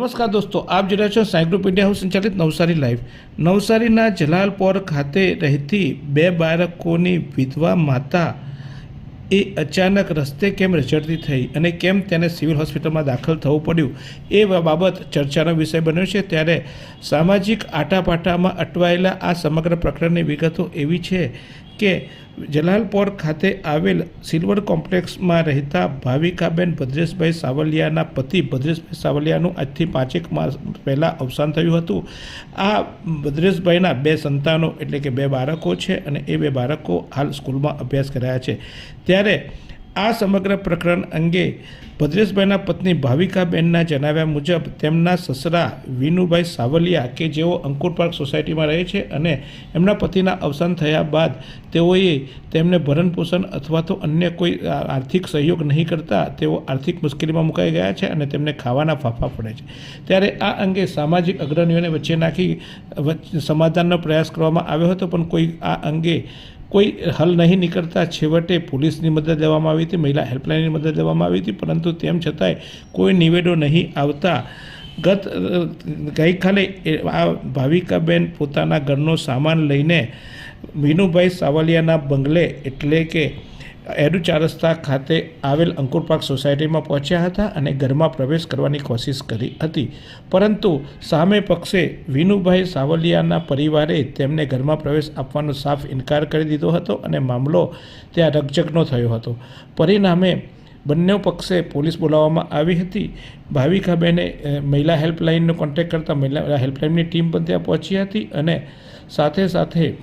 નમસ્કાર દોસ્તો, આપ જોઈ રહ્યા છો સાયક્લોપીડિયા હાઉસ સંચાલિત નવસારી લાઈવ. નવસારીના જલાલપોર ખાતે રહેતી બે બાળકોની વિધવા માતા એ અચાનક રસ્તે કેમ રચડતી થઈ અને કેમ તેને સિવિલ હોસ્પિટલમાં દાખલ થવું પડ્યું એ બાબત ચર્ચાનો વિષય બન્યો છે. ત્યારે સામાજિક આટાપાટામાં અટવાયેલા આ સમગ્ર પ્રકરણની વિગતો એવી છે કે જલાલપોર ખાતે આવેલ સિલ્વર કોમ્પ્લેક્સમાં રહેતા ભાવિકાબેન ભદ્રેશભાઈ સાવલિયાના પતિ ભદ્રેશભાઈ સાવલિયાનું આજથી પાંચેક માસ પહેલાં અવસાન થયું હતું. આ ભદ્રેશભાઈના બે સંતાનો એટલે કે બે બાળકો છે અને એ બે બાળકો હાલ સ્કૂલમાં અભ્યાસ કર્યા છે. ત્યારે આ સમગ્ર પ્રકરણ અંગે ભદ્રેશભાઈના પત્ની ભાવિકાબેનના જણાવ્યા મુજબ, તેમના સસરા વિનુભાઈ સાવલિયા, કે જેઓ અંકુર પાર્ક સોસાયટીમાં રહે છે અને એમના પતિના અવસાન થયા બાદ તેઓએ તેમને ભરણપોષણ અથવા તો અન્ય કોઈ આર્થિક સહયોગ નહીં કરતા, તેઓ આર્થિક મુશ્કેલીમાં મુકાઈ ગયા છે અને તેમને ખાવાના ફાફા પડે છે. ત્યારે આ અંગે સામાજિક અગ્રણીઓને વચ્ચે નાખી સમાધાનનો પ્રયાસ કરવામાં આવ્યો હતો, પણ કોઈ આ અંગે કોઈ હલ નહીં નીકળતા છેવટે પોલીસની મદદ લેવામાં આવી હતી, મહિલા હેલ્પલાઇનની મદદ લેવામાં આવી હતી, પરંતુ તેમ છતાંય કોઈ નિવેડો નહીં આવતા. ગત ગઈકાલે આ ભાવિકાબેન પોતાના ઘરનો સામાન લઈને વિનુભાઈ સાવલિયાના બંગલે એટલે કે એડુ ચાર રસ્તા ખાતે આવેલ અંકુર પાર્ક સોસાયટીમાં પહોંચ્યા હતા અને ઘરમાં પ્રવેશ કરવાની કોશિશ કરી હતી. પરંતુ સામે પક્ષે વિનુભાઈ સાવલિયાના પરિવારે તેમને ઘરમાં પ્રવેશ આપવાનો સાફ ઇનકાર કરી દીધો હતો અને મામલો ત્યાં રકઝકનો થયો હતો. પરિણામે બંને પક્ષે પોલીસ બોલાવવામાં આવી હતી. ભાવિકાબેને મહિલા હેલ્પલાઇનનો કોન્ટેક્ટ કરતાં મહિલા હેલ્પલાઇનની ટીમ પણ ત્યાં પહોંચી હતી અને સાથે સાથે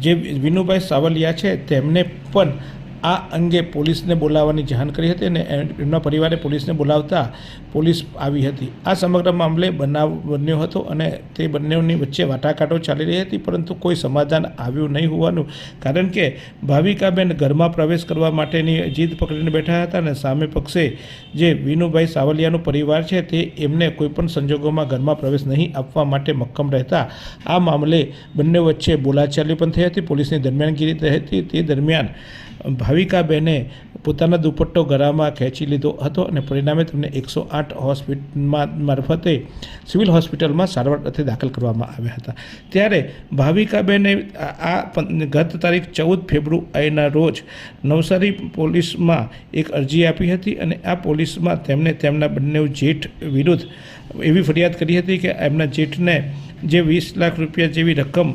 જે વિનુભાઈ સાવલિયા છે તેમને પણ આ અંગે પોલીસને બોલાવવાની જાણ કરી હતી અને એમના પરિવારે પોલીસને બોલાવતા પોલીસ આવી હતી. આ સમગ્ર મામલે બનાવ બન્યો હતો અને તે બંનેની વચ્ચે વાટાઘાટો ચાલી રહી હતી, પરંતુ કોઈ સમાધાન આવ્યું નહીં હોવાનું. કારણ કે ભાવિકાબેન ઘરમાં પ્રવેશ કરવા માટેની જીદ પકડીને બેઠા હતા અને સામે પક્ષે જે વિનુભાઈ સાવલિયાનો પરિવાર છે તે એમને કોઈપણ સંજોગોમાં ઘરમાં પ્રવેશ નહીં આપવા માટે મક્કમ રહેતા. આ મામલે બંને વચ્ચે બોલાચાલી પણ થઈ હતી. પોલીસની દરમિયાનગીરી થઈ હતી. તે દરમિયાન ભાવિકાબેને પોતાના દુપટ્ટો ગરામાં ખેંચી લીધો હતો અને પરિણામે તેમને એકસો આઠ હોસ્પિટલમાં મારફતે સિવિલ હોસ્પિટલમાં સારવાર અર્થે દાખલ કરવામાં આવ્યા હતા. ત્યારે ભાવિકાબેને આ ગત તારીખ ચૌદ ફેબ્રુઆરીના રોજ નવસારી પોલીસમાં એક અરજી આપી હતી અને આ પોલીસમાં તેમને તેમના બંને જેઠ વિરુદ્ધ એવી ફરિયાદ કરી હતી કે એમના જેઠને જે વીસ લાખ રૂપિયા જેવી રકમ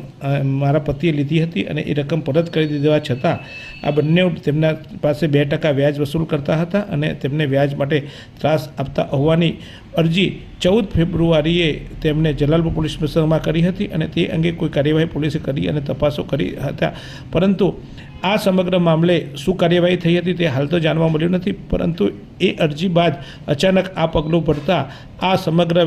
મારા પતિએ લીધી હતી અને એ રકમ પરત કરી દીધવા છતાં આ બંને તેમના પાસે બે ટકા વ્યાજ વસૂલ કરતા હતા અને તેમને વ્યાજ માટે ત્રાસ આપતા હોવાની અરજી ચૌદ ફેબ્રુઆરીએ તેમને જલાલપુર પોલીસ સ્ટેશનમાં કરી હતી અને તે અંગે કોઈ કાર્યવાહી પોલીસે કરી અને તપાસો કરી હતા. પરંતુ આ સમગ્ર મામલે શું કાર્યવાહી થઈ હતી તે હાલ તો જાણવા મળ્યું નથી, પરંતુ એ અરજી બાદ અચાનક આ પગલું ભરતા આ સમગ્ર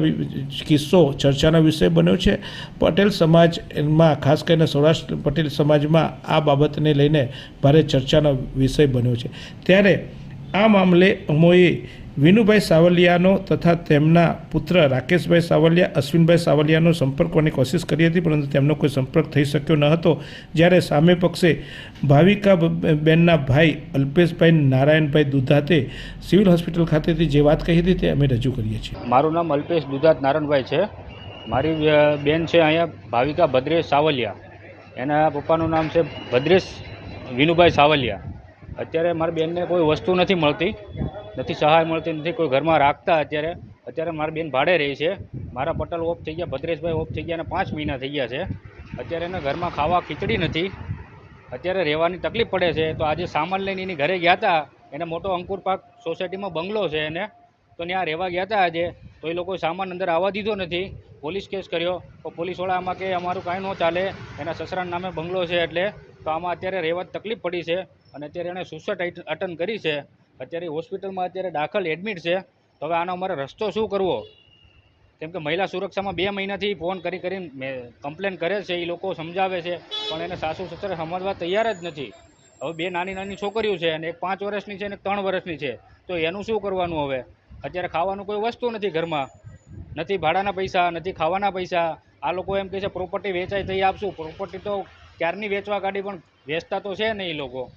કિસ્સો ચર્ચાનો વિષય બન્યો છે. પટેલ સમાજમાં, ખાસ કરીને સૌરાષ્ટ્ર પટેલ સમાજમાં આ બાબતને લઈને ભારે ચર્ચાનો વિષય બન્યો છે. ત્યારે આ મામલે અમોએ વિનુભાઈ સાવલિયાનો તથા તેમના પુત્ર રાકેશભાઈ સાવલિયા, અશ્વિનભાઈ સાવલિયાનો સંપર્ક કરવાની કોશિશ કરી હતી, પરંતુ તેમનો કોઈ સંપર્ક થઈ શક્યો ન હતો. જ્યારે સામે પક્ષે ભાવિકા બેનના ભાઈ અલ્પેશભાઈ નારાયણભાઈ દુધાતે સિવિલ હોસ્પિટલ ખાતેથી જે વાત કહી હતી તે અમે રજૂ કરીએ છીએ. મારું નામ અલ્પેશ દુધાત નારાયણભાઈ છે. મારી બેન છે અહીંયા ભાવિકા ભદ્રેશ સાવલિયા. એના પપ્પાનું નામ છે ભદ્રેશ વિનુભાઈ સાવલિયા. અત્યારે મારી બેનને કોઈ વસ્તુ નથી મળતી. નથી, સહાય મળતી નથી, કોઈ ઘરમાં રાખતા અત્યારે. અત્યારે મારી બેન ભાડે રહી છે. મારા પટેલ ઓફ થઈ ગયા, ભદ્રેશભાઈ ઓફ થઈ ગયા અને પાંચ મહિના થઈ ગયા છે. અત્યારે એના ઘરમાં ખાવા ખીચડી નથી. અત્યારે રહેવાની તકલીફ પડે છે. તો આજે સામાન લઈને એની ઘરે ગયા હતા. એને મોટો અંકુર પાક સોસાયટીમાં બંગલો છે એને. તો ત્યાં રહેવા ગયા હતા આજે. તો એ લોકોએ સામાન અંદર આવવા દીધો નથી. પોલીસ કેસ કર્યો. તો પોલીસવાળા આમાં કે અમારું કાંઈ ન ચાલે. એના સસરાના નામે બંગલો છે એટલે. તો આમાં અત્યારે રહેવા તકલીફ પડી છે. અને અત્યારે એણે સુસાઇડ અટેન્ડ કરી છે. અત્યારે હોસ્પિટલમાં અત્યારે દાખલ એડમિટ છે, તો હવે આનો અમારે રસ્તો શું કરવો? કેમ કે મહિલા સુરક્ષામાં બે મહિનાથી ફોન કરી કરીને કમ્પ્લેન કરે છે, એ લોકો સમજાવે છે, પણ એને સાસુ સસરા સમજવા તૈયાર જ નથી. હવે બે નાની નાની છોકરીઓ છે અને એક પાંચ વર્ષની છે અને ત્રણ વર્ષની છે, તો એનું શું કરવાનું હવે? અત્યારે ખાવાનું કોઈ વસ્તુ નથી ઘરમાં. નથી ભાડાના પૈસા, નથી ખાવાના પૈસા. આ લોકો એમ કહે છે પ્રોપર્ટી વેચાય તો આપશું. પ્રોપર્ટી તો ક્યારની વેચવા કાઢી પણ વેચતા તો છે ને એ લોકો.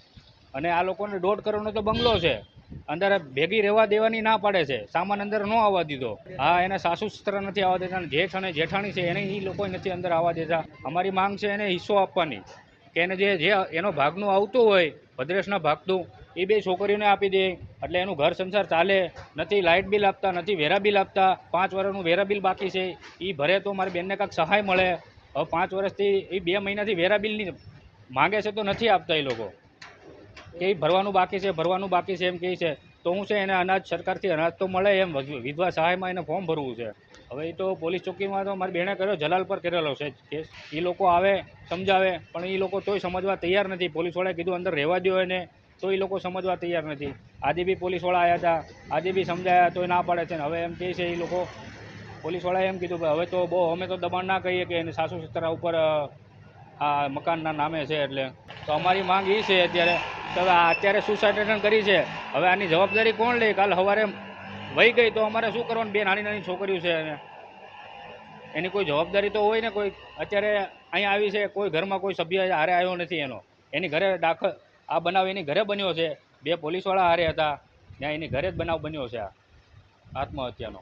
અને આ લોકોને દોઢ કરોડનો તો બંગલો છે. અંદર ભેગી રહેવા દેવાની ના પાડે છે. સામાન અંદર ન આવવા દીધો. હા, એને સાસુ સસરા નથી આવવા દેતા જેઠ અને જેઠાણી છે, એને એ લોકો નથી અંદર આવવા દેતા. અમારી માંગ છે એને હિસ્સો આપવાની. કે એને જે જે એનો ભાગનું આવતું હોય, ભદ્રેશના ભાગનું, એ બે છોકરીઓને આપી દે. એટલે એનું ઘર સંસાર ચાલે. નથી લાઇટ બિલ આપતા, નથી વેરા બિલ આપતા. પાંચ વર્ષનું વેરા બિલ બાકી છે. એ ભરે તો મારી બેનને કાંઈક સહાય મળે. હવે પાંચ વર્ષથી એ બે મહિનાથી વેરા બિલની માંગે છે તો નથી આપતા એ લોકો. કે ભરવાનું બાકી છે, ભરવાનું બાકી છે એમ કહે છે. તો હું છે એને અનાજ સરકારથી અનાજ તો મળે એમ વિધવા સહાયમાં એને ફોર્મ ભરવું છે. હવે એ તો પોલીસ ચોકીમાં તો મારી બહેણે કર્યો, જલાલ પર કરેલો છે કેસ. એ લોકો આવે, સમજાવે, પણ એ લોકો તોય સમજવા તૈયાર નથી. પોલીસવાળાએ કીધું અંદર રહેવા દો એને, તો એ લોકો સમજવા તૈયાર નથી. આજે બી પોલીસવાળા આવ્યા હતા આજે બી સમજાયા, તોય ના પાડે છે ને. હવે એમ કહે છે એ લોકો પોલીસવાળાએ એમ કીધું કે હવે તો બહુ, અમે તો દબાણ ના કહીએ કે એને સાસુ સસરા ઉપર આ મકાનના નામે છે એટલે. તો અમારી માંગ એ છે અત્યારે તો અત્યારે સુસાઇડ એટેમ્પ કરી છે. હવે આની જવાબદારી કોણ લે? કાલ સવારે વહી ગઈ તો અમારે શું કરવાનું? બે નાની નાની છોકરીઓ છે એને એની કોઈ જવાબદારી તો હોય ને કોઈ? અત્યારે અહીંયા આવી છે, કોઈ ઘરમાં કોઈ સભ્ય હારે આવ્યો નથી એનો. એની ઘરે દાખલ, આ બનાવ એની ઘરે બન્યો છે. બે પોલીસવાળા હારે હતા, ત્યાં એની ઘરે જ બનાવ બન્યો છે આ આત્મહત્યાનો.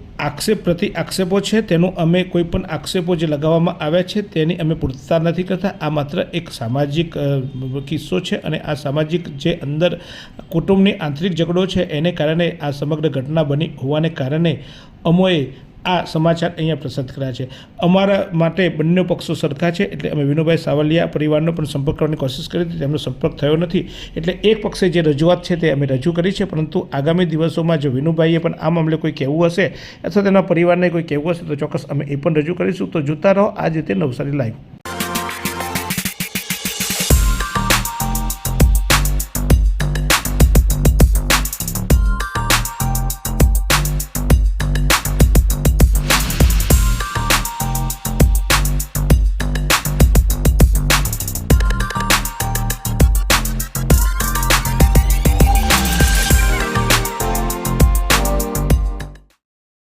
આક્ષેપ પ્રતિ આક્ષેપો છે, તેનો અમે કોઈ પણ આક્ષેપો જે લગાવવામાં આવ્યા છે, તેની અમે પૂર્તતા નથી કરતા. આ માત્ર એક સામાજિક કિસ્સો છે અને આ સામાજિક જે અંદર કુટુંબની આંતરિક ઝઘડો છે, એને કારણે આ સમગ્ર ઘટના બની હોવાને કારણે અમોએ આ સમાચાર અહીંયા પ્રસાર કર્યા છે. અમારા માટે બંને પક્ષો સરખા છે એટલે અમે વિનુભાઈ સાવલિયા પરિવારનો પણ સંપર્ક કરવાની કોશિશ કરી હતી. તેમનો સંપર્ક થયો નથી. એટલે એક પક્ષે જે રજૂઆત છે તે અમે રજૂ કરી છે. પરંતુ આગામી દિવસોમાં જો વિનુભાઈએ પણ આ મામલે કોઈ કહેવું હશે અથવા તેના પરિવારને કોઈ કહેવું હશે તો ચોક્કસ અમે એ પણ રજૂ કરીશું. તો જોતા રહો આ જ રીતે નવસારી લાઈવ.